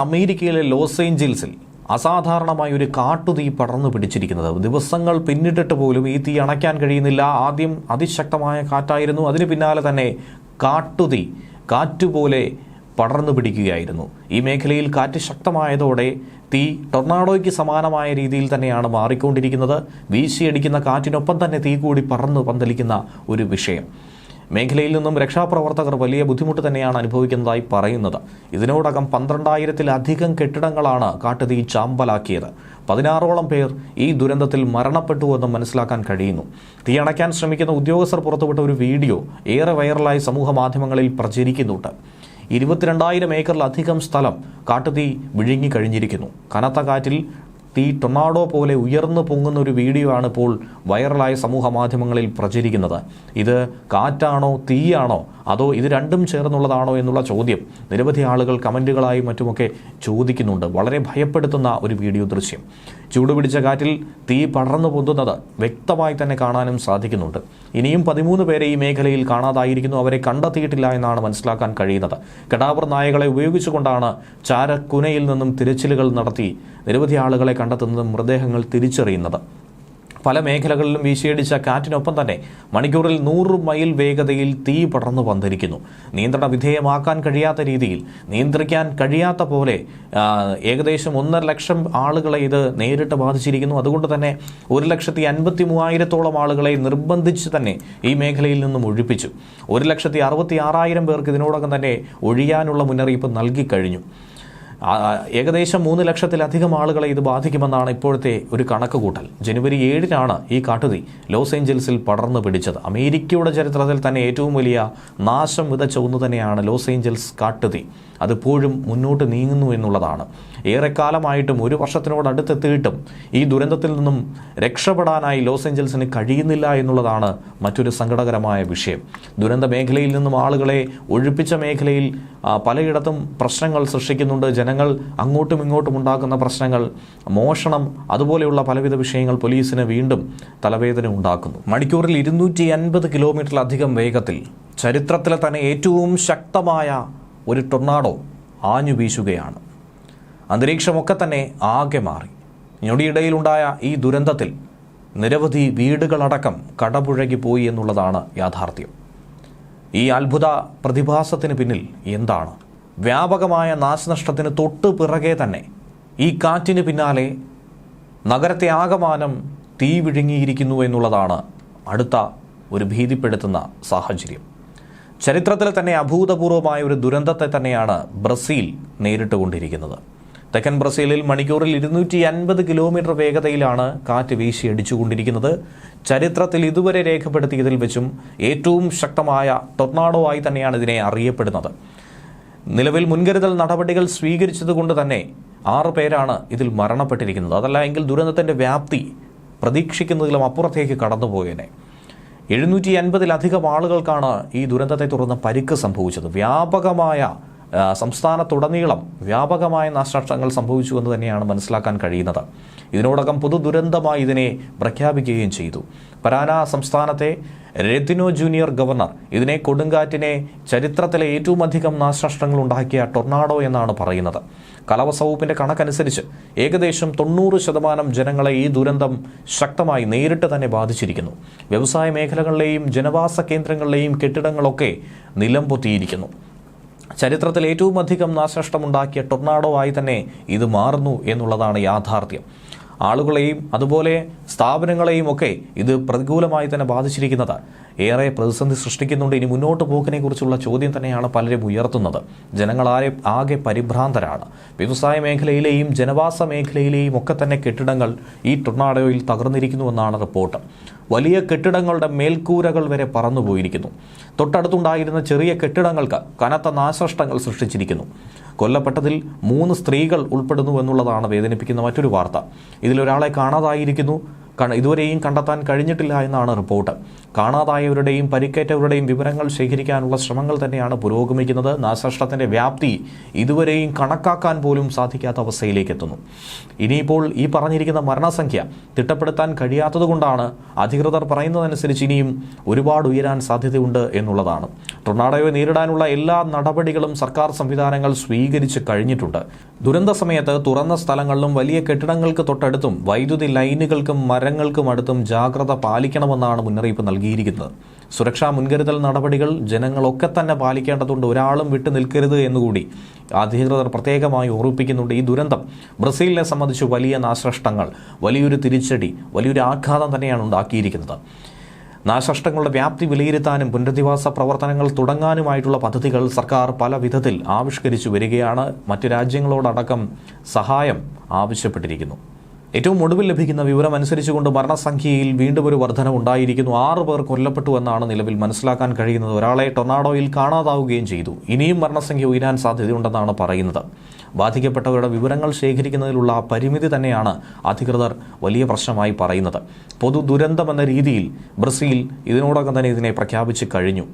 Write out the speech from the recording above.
അമേരിക്കയിലെ ലോസ് ഏഞ്ചൽസിൽ അസാധാരണമായ ഒരു കാട്ടുതീ പടർന്നു പിടിച്ചിരിക്കുന്നത്. ദിവസങ്ങൾ പിന്നിട്ടിട്ട് പോലും ഈ തീ അണയ്ക്കാൻ കഴിയുന്നില്ല. ആദ്യം അതിശക്തമായ കാറ്റായിരുന്നു. അതിന് പിന്നാലെ തന്നെ കാട്ടുതീ കാറ്റുപോലെ പടർന്നു പിടിക്കുകയായിരുന്നു. ഈ മേഖലയിൽ കാറ്റ് ശക്തമായതോടെ തീ ടൊർണാഡോയ്ക്ക് സമാനമായ രീതിയിൽ തന്നെയാണ് മാറിക്കൊണ്ടിരിക്കുന്നത്. വീശിയടിക്കുന്ന കാറ്റിനൊപ്പം തന്നെ തീ കൂടി പറന്നു പന്തലിക്കുന്ന ഒരു വിഷയം. മേഖലയിൽ നിന്നും രക്ഷാപ്രവർത്തകർ വലിയ ബുദ്ധിമുട്ട് തന്നെയാണ് അനുഭവിക്കുന്നതായി പറയുന്നത്. ഇതിനോടകം പന്ത്രണ്ടായിരത്തിലധികം കെട്ടിടങ്ങളാണ് കാട്ടുതീ ചാമ്പലാക്കിയത്. പതിനാറോളം പേർ ഈ ദുരന്തത്തിൽ മരണപ്പെട്ടു എന്ന് മനസ്സിലാക്കാൻ കഴിയുന്നു. തീ തീയണയ്ക്കാൻ ശ്രമിക്കുന്ന ഉദ്യോഗസ്ഥർ പുറത്തുവിട്ട ഒരു വീഡിയോ ഏറെ വൈറലായി സമൂഹ മാധ്യമങ്ങളിൽ പ്രചരിക്കുന്നുണ്ട്. ഇരുപത്തിരണ്ടായിരം ഏക്കറിലധികം സ്ഥലം കാട്ടുതീ വിഴുങ്ങിക്കഴിഞ്ഞിരിക്കുന്നു കനത്ത കാറ്റിൽ തീ ടൊണാഡോ പോലെ ഉയർന്നു പൊങ്ങുന്ന ഒരു വീഡിയോ ആണ് ഇപ്പോൾ വൈറലായ സമൂഹ മാധ്യമങ്ങളിൽ പ്രചരിക്കുന്നത്. ഇത് കാറ്റാണോ തീയാണോ അതോ ഇത് രണ്ടും ചേർന്നുള്ളതാണോ എന്നുള്ള ചോദ്യം നിരവധി ആളുകൾ കമന്റുകളായും മറ്റുമൊക്കെ ചോദിക്കുന്നുണ്ട്. വളരെ ഭയപ്പെടുത്തുന്ന ഒരു വീഡിയോ ദൃശ്യം. ചൂടുപിടിച്ച കാറ്റിൽ തീ പടർന്നു പൊന്തുന്നത് വ്യക്തമായി തന്നെ കാണാനും സാധിക്കുന്നുണ്ട്. ഇനിയും പതിമൂന്ന് പേരെ ഈ മേഖലയിൽ കാണാതായിരിക്കുന്നു. അവരെ കണ്ടെത്തിയിട്ടില്ല എന്നാണ് മനസ്സിലാക്കാൻ കഴിയുന്നത്. കടാവർ നായകളെ ഉപയോഗിച്ചുകൊണ്ടാണ് ചാരക്കുനയിൽ നിന്നും തിരച്ചിലുകൾ നടത്തി നിരവധി ആളുകളെ കണ്ടെത്തുന്നതും മൃതദേഹങ്ങൾ തിരിച്ചറിയുന്നത്. പല മേഖലകളിലും വീശിയടിച്ച കാറ്റിനൊപ്പം തന്നെ മണിക്കൂറിൽ നൂറ് മൈൽ വേഗതയിൽ തീ പടർന്നു പന്തിരിക്കുന്നു നിയന്ത്രണ വിധേയമാക്കാൻ കഴിയാത്ത രീതിയിൽ നിയന്ത്രിക്കാൻ കഴിയാത്ത പോലെ ഏകദേശം ഒന്നര ലക്ഷം ആളുകളെ ഇത് നേരിട്ട് ബാധിച്ചിരിക്കുന്നു. അതുകൊണ്ട് തന്നെ ഒരു ലക്ഷത്തി അൻപത്തി മൂവായിരത്തോളം ആളുകളെ നിർബന്ധിച്ച് തന്നെ ഈ മേഖലയിൽ നിന്നും ഒഴിപ്പിച്ചു. ഒരു ലക്ഷത്തി അറുപത്തി ആറായിരം പേർക്ക് ഇതിനോടകം തന്നെ ഒഴിയാനുള്ള മുന്നറിയിപ്പ് നൽകി കഴിഞ്ഞു. ആ, ഏകദേശം മൂന്ന് ലക്ഷത്തിലധികം ആളുകളെ ഇത് ബാധിക്കുമെന്നാണ് ഇപ്പോഴത്തെ ഒരു കണക്ക് കൂട്ടൽ ജനുവരി ഏഴിനാണ് ഈ കാട്ടുതീ ലോസ് ഏഞ്ചൽസിൽ പടർന്നു പിടിച്ചത്. അമേരിക്കയുടെ ചരിത്രത്തിൽ തന്നെ ഏറ്റവും വലിയ നാശം വിതച്ച ഒന്ന് തന്നെയാണ് ലോസ് ഏഞ്ചൽസ് കാട്ടുതീ. അതിപ്പോഴും മുന്നോട്ട് നീങ്ങുന്നു എന്നുള്ളതാണ്. ഏറെക്കാലമായിട്ടും ഒരു വർഷത്തിനോടടുത്തെത്തിയിട്ടും ഈ ദുരന്തത്തിൽ നിന്നും രക്ഷപ്പെടാനായി ലോസ് ഏഞ്ചൽസിന് കഴിയുന്നില്ല എന്നുള്ളതാണ് മറ്റൊരു സങ്കടകരമായ വിഷയം. ദുരന്ത മേഖലയിൽ നിന്നും ആളുകളെ ഒഴിപ്പിച്ച മേഖലയിൽ പലയിടത്തും പ്രശ്നങ്ങൾ സൃഷ്ടിക്കുന്നുണ്ട്. ജനങ്ങൾ അങ്ങോട്ടും ഇങ്ങോട്ടും ഉണ്ടാക്കുന്ന പ്രശ്നങ്ങൾ മോഷണം അതുപോലെയുള്ള പലവിധ വിഷയങ്ങൾ പോലീസിന് വീണ്ടും തലവേദന ഉണ്ടാക്കുന്നു. മണിക്കൂറിൽ ഇരുന്നൂറ്റി അൻപത് കിലോമീറ്ററിലധികം വേഗത്തിൽ ചരിത്രത്തിലെ തന്നെ ഏറ്റവും ശക്തമായ ഒരു ടൊർണാഡോ ആഞ്ഞു വീശുകയാണ്. അന്തരീക്ഷമൊക്കെ തന്നെ ആകെ മാറി. ഞൊടിയിടയിലുണ്ടായ ഈ ദുരന്തത്തിൽ നിരവധി വീടുകളടക്കം കടപുഴകി പോയി എന്നുള്ളതാണ് യാഥാർത്ഥ്യം. ഈ അത്ഭുത പ്രതിഭാസത്തിന് പിന്നിൽ എന്താണ്? വ്യാപകമായ നാശനഷ്ടത്തിന് തൊട്ട് പിറകെ തന്നെ ഈ കാറ്റിന് പിന്നാലെ നഗരത്തെ ആകമാനം തീ വിഴുങ്ങിയിരിക്കുന്നു എന്നുള്ളതാണ് അടുത്ത ഒരു ഭീതിപ്പെടുത്തുന്ന സാഹചര്യം. ചരിത്രത്തിലെ തന്നെ അഭൂതപൂർവമായ ഒരു ദുരന്തത്തെ തന്നെയാണ് ബ്രസീൽ നേരിട്ടുകൊണ്ടിരിക്കുന്നത്. തെക്കൻ ബ്രസീലിൽ മണിക്കൂറിൽ ഇരുന്നൂറ്റി അൻപത് കിലോമീറ്റർ വേഗതയിലാണ് കാറ്റ് വീശി അടിച്ചുകൊണ്ടിരിക്കുന്നത്. ചരിത്രത്തിൽ ഇതുവരെ രേഖപ്പെടുത്തിയതിൽ വെച്ചും ഏറ്റവും ശക്തമായ ടൊർണാഡോ ആയി തന്നെയാണ് ഇതിനെ അറിയപ്പെടുന്നത്. നിലവിൽ മുൻകരുതൽ നടപടികൾ സ്വീകരിച്ചതുകൊണ്ട് തന്നെ ആറ് പേരാണ് ഇതിൽ മരണപ്പെട്ടിരിക്കുന്നത്. അതല്ല എങ്കിൽ ദുരന്തത്തിന്റെ വ്യാപ്തി പ്രതീക്ഷിക്കുന്നതിലും അപ്പുറത്തേക്ക് കടന്നുപോയേനെ. എഴുന്നൂറ്റി അൻപതിലധികം ആളുകൾക്കാണ് ഈ ദുരന്തത്തെ തുടർന്ന് പരിക്ക് സംഭവിച്ചത്. വ്യാപകമായ സംസ്ഥാനത്തുടനീളം വ്യാപകമായ നാശനഷ്ടങ്ങൾ സംഭവിച്ചു എന്ന് തന്നെയാണ് മനസ്സിലാക്കാൻ കഴിയുന്നത്. ഇതിനോടകം പൊതു ദുരന്തമായി ഇതിനെ പ്രഖ്യാപിക്കുകയും ചെയ്തു. പരാന സംസ്ഥാനത്തെ രത്തിനോ ജൂനിയർ ഗവർണർ ഇതിനെ കൊടുങ്കാറ്റിനെ ചരിത്രത്തിലെ ഏറ്റവും അധികം നാശനഷ്ടങ്ങൾ ഉണ്ടാക്കിയ ടൊർണാഡോ എന്നാണ് പറയുന്നത്. കാലാവസ്ഥ വകുപ്പിന്റെ കണക്കനുസരിച്ച് ഏകദേശം തൊണ്ണൂറ് ശതമാനം ജനങ്ങളെ ഈ ദുരന്തം ശക്തമായി നേരിട്ട് തന്നെ ബാധിച്ചിരിക്കുന്നു. വ്യവസായ മേഖലകളിലെയും ജനവാസ കേന്ദ്രങ്ങളിലെയും കെട്ടിടങ്ങളൊക്കെ നിലം പൊത്തിയിരിക്കുന്നു ചരിത്രത്തിൽ ഏറ്റവും അധികം നാശനഷ്ടമുണ്ടാക്കിയ ടൊർണാഡോ ആയി തന്നെ ഇത് മാറുന്നു എന്നുള്ളതാണ് യാഥാർത്ഥ്യം. ആളുകളെയും അതുപോലെ സ്ഥാപനങ്ങളെയും ഒക്കെ ഇത് പ്രതികൂലമായി തന്നെ ബാധിച്ചിരിക്കുന്നത്. ഏറെ പ്രതിസന്ധി സൃഷ്ടിക്കുന്നുണ്ട്. ഇനി മുന്നോട്ട് പോക്കിനെ കുറിച്ചുള്ള ചോദ്യം തന്നെയാണ് പലരും ഉയർത്തുന്നത്. ജനങ്ങളാരെ ആകെ പരിഭ്രാന്തരാണ്. വ്യവസായ മേഖലയിലെയും ജനവാസ മേഖലയിലെയും ഒക്കെ തന്നെ കെട്ടിടങ്ങൾ ഈ ടൊർണാഡോയിൽ തകർന്നിരിക്കുന്നുവെന്നാണ് റിപ്പോർട്ട്. വലിയ കെട്ടിടങ്ങളുടെ മേൽക്കൂരകൾ വരെ പറന്നുപോയിരിക്കുന്നു. തൊട്ടടുത്തുണ്ടായിരുന്ന ചെറിയ കെട്ടിടങ്ങൾക്ക് കനത്ത നാശനഷ്ടങ്ങൾ സൃഷ്ടിച്ചിരിക്കുന്നു. കൊല്ലപ്പെട്ടതിൽ മൂന്ന് സ്ത്രീകൾ ഉൾപ്പെടുന്നു എന്നുള്ളതാണ് വേദനിപ്പിക്കുന്ന മറ്റൊരു വാർത്ത. ഇതിലൊരാളെ കാണാതായിരിക്കുന്നു കണ- ഇതുവരെയും കണ്ടെത്താൻ കഴിഞ്ഞിട്ടില്ല എന്നാണ് റിപ്പോർട്ട്. കാണാതായവരുടെയും പരിക്കേറ്റവരുടെയും വിവരങ്ങൾ ശേഖരിക്കാനുള്ള ശ്രമങ്ങൾ തന്നെയാണ് പുരോഗമിക്കുന്നത്. നാശനഷ്ടത്തിന്റെ വ്യാപ്തി ഇതുവരെയും കണക്കാക്കാൻ പോലും സാധിക്കാത്ത അവസ്ഥയിലേക്ക് എത്തുന്നു. ഇനിയിപ്പോൾ ഈ പറഞ്ഞിരിക്കുന്ന മരണസംഖ്യ തിട്ടപ്പെടുത്താൻ കഴിയാത്തതുകൊണ്ടാണ് അധികൃതർ പറയുന്നതനുസരിച്ച് ഇനിയും ഒരുപാട് ഉയരാൻ സാധ്യതയുണ്ട് എന്നുള്ളതാണ്. ടൊർണാഡോയെ നേരിടാനുള്ള എല്ലാ നടപടികളും സർക്കാർ സംവിധാനങ്ങൾ സ്വീകരിച്ച് കഴിഞ്ഞിട്ടുണ്ട്. ദുരന്ത സമയത്ത് തുറന്ന സ്ഥലങ്ങളിലും വലിയ കെട്ടിടങ്ങൾക്ക് തൊട്ടടുത്തും വൈദ്യുതി ലൈനുകൾക്കും മരങ്ങൾക്കും അടുത്തും ജാഗ്രത പാലിക്കണമെന്നാണ് മുന്നറിയിപ്പ് നൽകിയിരിക്കുന്നത്. സുരക്ഷാ മുൻകരുതൽ നടപടികൾ ജനങ്ങളൊക്കെ തന്നെ പാലിക്കേണ്ടതുണ്ട്. ഒരാളും വിട്ടു നിൽക്കരുത് എന്നുകൂടി അധികൃതർ പ്രത്യേകമായി ഓർമ്മിപ്പിക്കുന്നുണ്ട്. ഈ ദുരന്തം ബ്രസീലിനെ സംബന്ധിച്ച് വലിയ നാശനഷ്ടങ്ങൾ വലിയൊരു തിരിച്ചടി വലിയൊരു ആഘാതം തന്നെയാണ് ഉണ്ടാക്കിയിരിക്കുന്നത്. നാശനഷ്ടങ്ങളുടെ വ്യാപ്തി വിലയിരുത്താനും പുനരധിവാസ പ്രവർത്തനങ്ങൾ തുടങ്ങാനുമായിട്ടുള്ള പദ്ധതികൾ സർക്കാർ പല വിധത്തിൽ ആവിഷ്കരിച്ചു വരികയാണ്. മറ്റു രാജ്യങ്ങളോടടക്കം സഹായം ആവശ്യപ്പെട്ടിരിക്കുന്നു. ഏറ്റവും ഒടുവിൽ ലഭിക്കുന്ന വിവരം അനുസരിച്ചുകൊണ്ട് മരണസംഖ്യയിൽ വീണ്ടും ഒരു വർധന ഉണ്ടായിരിക്കുന്നു. ആറ് പേർ കൊല്ലപ്പെട്ടു എന്നാണ് നിലവിൽ മനസ്സിലാക്കാൻ കഴിയുന്നത്. ഒരാളെ ടൊർണാഡോയിൽ കാണാതാവുകയും ചെയ്തു. ഇനിയും മരണസംഖ്യ ഉയരാൻ സാധ്യതയുണ്ടെന്നാണ് പറയുന്നത്. ബാധിക്കപ്പെട്ടവരുടെ വിവരങ്ങൾ ശേഖരിക്കുന്നതിലുള്ള പരിമിതി തന്നെയാണ് അധികൃതർ വലിയ പ്രശ്നമായി പറയുന്നത്. പൊതു ദുരന്തമെന്ന രീതിയിൽ ബ്രസീൽ ഇതിനോടകം തന്നെ ഇതിനെ പ്രഖ്യാപിച്ചു കഴിഞ്ഞു.